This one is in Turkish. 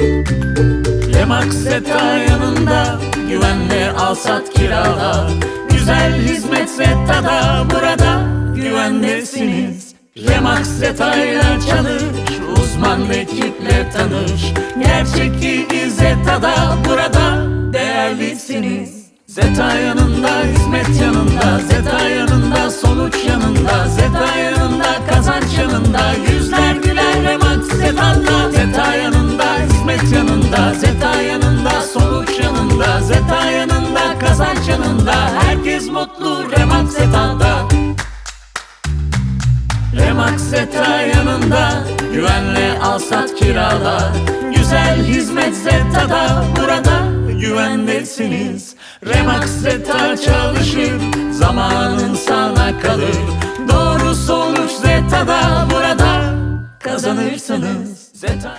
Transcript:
Remax Zeta yanında Güvenle al sat kirala. Güzel hizmet Zeta'da Burada güvendesiniz. Remax Zeta ile çalış Uzman ekiple tanış. Gerçek ilgi Zeta'da Burada değerlisiniz. Zeta yanında, hizmet yanında Zeta yanında, sonuç yanında Zeta yanında, kazanç yanında Yüzler Zeta yanında, sonuç yanında Zeta yanında, kazanç yanında. Herkes mutlu Remax Zeta'da. Remax Zeta yanında Güvenle al sat kirala. Güzel hizmet Zeta'da Burada güvendesiniz Remax Zeta çalışır Zamanın sana kalır. Doğru sonuç Zeta'da Burada kazanırsınız. Zeta